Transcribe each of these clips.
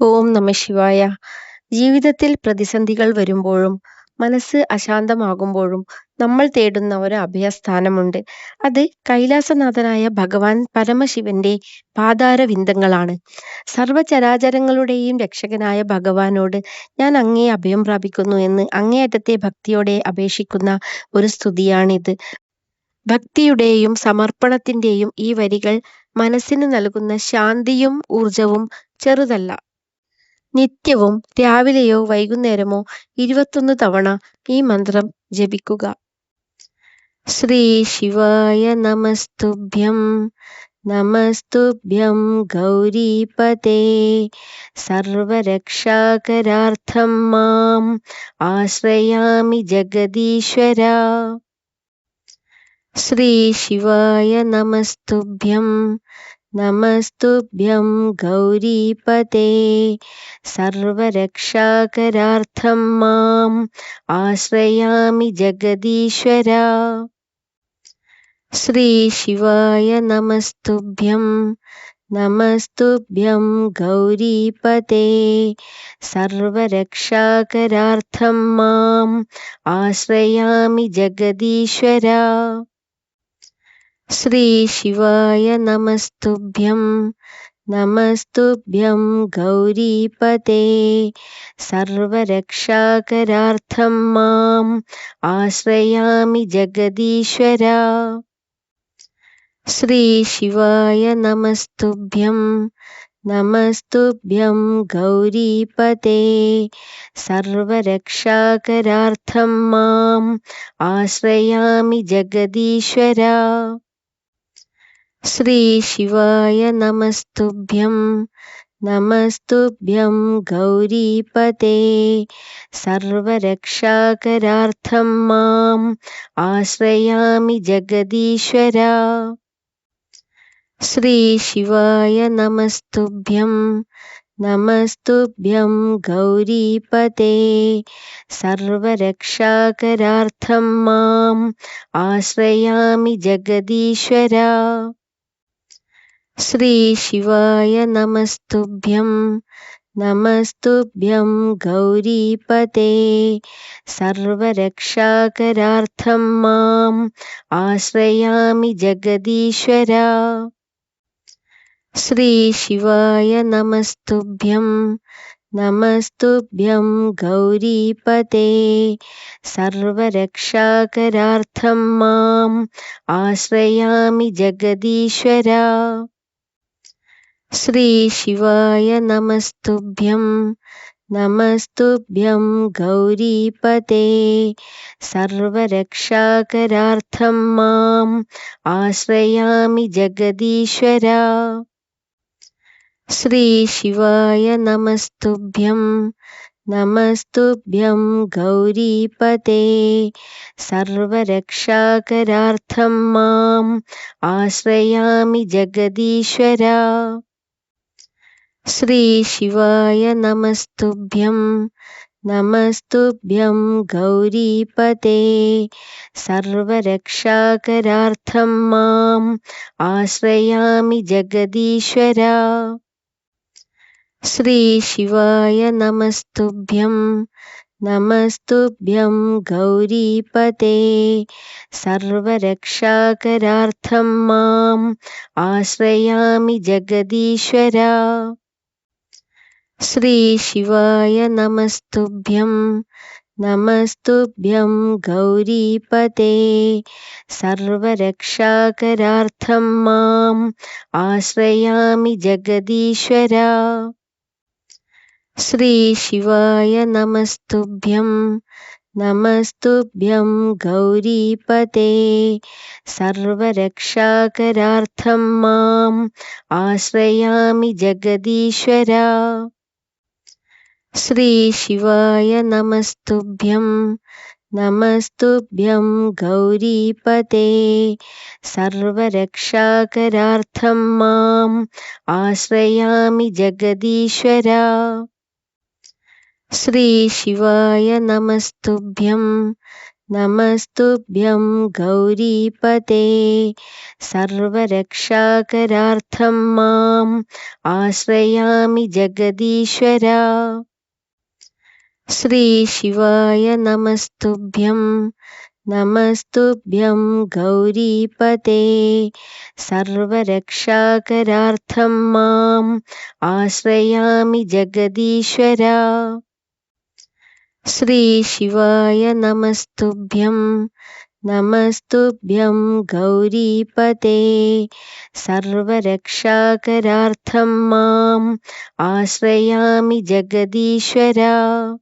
ഓം നമ ശിവായ. ജീവിതത്തിൽ പ്രതിസന്ധികൾ വരുമ്പോഴും മനസ്സ് അശാന്തമാകുമ്പോഴും നമ്മൾ തേടുന്ന ഒരു അഭയസ്ഥാനമുണ്ട്. അത് കൈലാസനാഥനായ ഭഗവാൻ പരമശിവന്റെ പാതാരവിന്ദങ്ങളാണ് സർവചരാചരങ്ങളുടെയും രക്ഷകനായ ഭഗവാനോട് ഞാൻ അങ്ങേ അഭയം പ്രാപിക്കുന്നു എന്ന് അങ്ങേയറ്റത്തെ ഭക്തിയോടെ അപേക്ഷിക്കുന്ന ഒരു സ്തുതിയാണിത്. ഭക്തിയുടെയും സമർപ്പണത്തിന്റെയും ഈ വരികൾ മനസ്സിന് നൽകുന്ന ശാന്തിയും ഊർജവും ചെറുതല്ല. നിത്യവും രാവിലെയോ വൈകുന്നേരമോ ഇരുപത്തൊന്ന് തവണ ഈ മന്ത്രം ജപിക്കുക. ശ്രീ ശിവായ നമസ്തുഭ്യം നമസ്തുഭ്യം ഗൗരീപതേ സർവരക്ഷാകരാർത്ഥം മാം ആശ്രയാമി ജഗദീശ്വര. ശ്രീ ശിവായ നമസ്തുഭ്യം नमस्तुभ्यं गौरीपते सर्वरक्षाकरार्थं माम् आश्रयामि जगदीश्वरा। श्रीशिवाय नमस्तुभ्यं नमस्तुभ्यं गौरीपते सर्वरक्षाकरार्थं माम् आश्रयामि जगदीश्वरा। श्रीशिवाय नमस्तुभ्यं नमस्तुभ्यं गौरीपते। सर्वरक्षाकरार्थं माम् आश्रयामि जगदीश्वर। श्रीशिवाय नमस्तुभ्यं नमस्तुभ्यं गौरीपते। सर्वरक्षाकरार्थं माम् आश्रयामि जगदीश्वरा। श्रीशिवाय नमस्तुभ्यं नमस्तुभ्यं गौरीपते। सर्वरक्षाकरार्थं माम् आश्रयामि जगदीश्वरा। श्रीशिवाय नमस्तुभ्यं नमस्तुभ्यं गौरीपते। सर्वरक्षाकरार्थं माम् आश्रयामि जगदीश्वरा। श्रीशिवाय नमस्तुभ्यं नमस्तुभ्यं गौरीपते। सर्वरक्षाकरार्थं माम् आश्रयामि जगदीश्वर। श्रीशिवाय नमस्तुभ्यं नमस्तुभ्यं गौरीपते। सर्वरक्षाकरार्थं माम् आश्रयामि जगदीश्वर। श्रीशिवाय नमस्तुभ्यं नमस्तुभ्यं गौरीपते। सर्वरक्षाकरार्थं माम् आश्रयामि जगदीश्वरा। श्रीशिवाय नमस्तुभ्यं नमस्तुभ्यं गौरीपते। सर्वरक्षाकरार्थं माम् आश्रयामि जगदीश्वरा। श्रीशिवाय नमस्तुभ्यं नमस्तुभ्यं गौरीपते। सर्वरक्षाकरार्थं माम् आश्रयामि जगदीश्वरा। श्रीशिवाय नमस्तुभ्यं नमस्तुभ्यं गौरीपते। सर्वरक्षाकरार्थं माम् आश्रयामि जगदीश्वरा। श्रीशिवाय नमस्तुभ्यं नमस्तुभ्यं गौरीपते। सर्वरक्षाकरार्थं माम् आश्रयामि जगदीश्वरा। श्रीशिवाय नमस्तुभ्यं नमस्तुभ्यं गौरीपते। सर्वरक्षाकरार्थं माम् आश्रयामि जगदीश्वरा। श्रीशिवाय नमस्तुभ्यं नमस्तुभ्यं गौरीपते सर्वरक्षाकरार्थं माम् आश्रयामि जगदीश्वरा। श्रीशिवाय नमस्तुभ्यं नमस्तुभ्यं गौरीपते सर्वरक्षाकरार्थं माम् आश्रयामि जगदीश्वरा। श्रीशिवाय नमस्तुभ्यं नमस्तुभ्यं गौरीपते। सर्वरक्षाकरार्थं माम् आश्रयामि जगदीश्वरा। श्रीशिवाय नमस्तुभ्यं नमस्तुभ्यं गौरीपते। सर्वरक्षाकरार्थं माम् आश्रयामि जगदीश्वरा।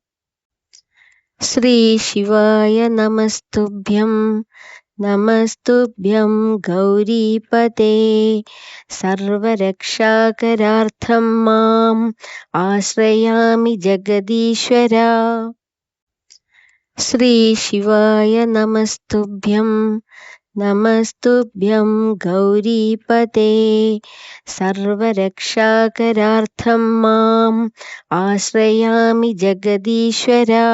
श्रीशिवाय नमस्तुभ्यं नमस्तुभ्यं गौरीपते सर्वरक्षाकरार्थं माम् आश्रयामि जगदीश्वरा। श्रीशिवाय नमस्तुभ्यं नमस्तुभ्यं गौरीपते सर्वरक्षाकरार्थं माम् आश्रयामि जगदीश्वरा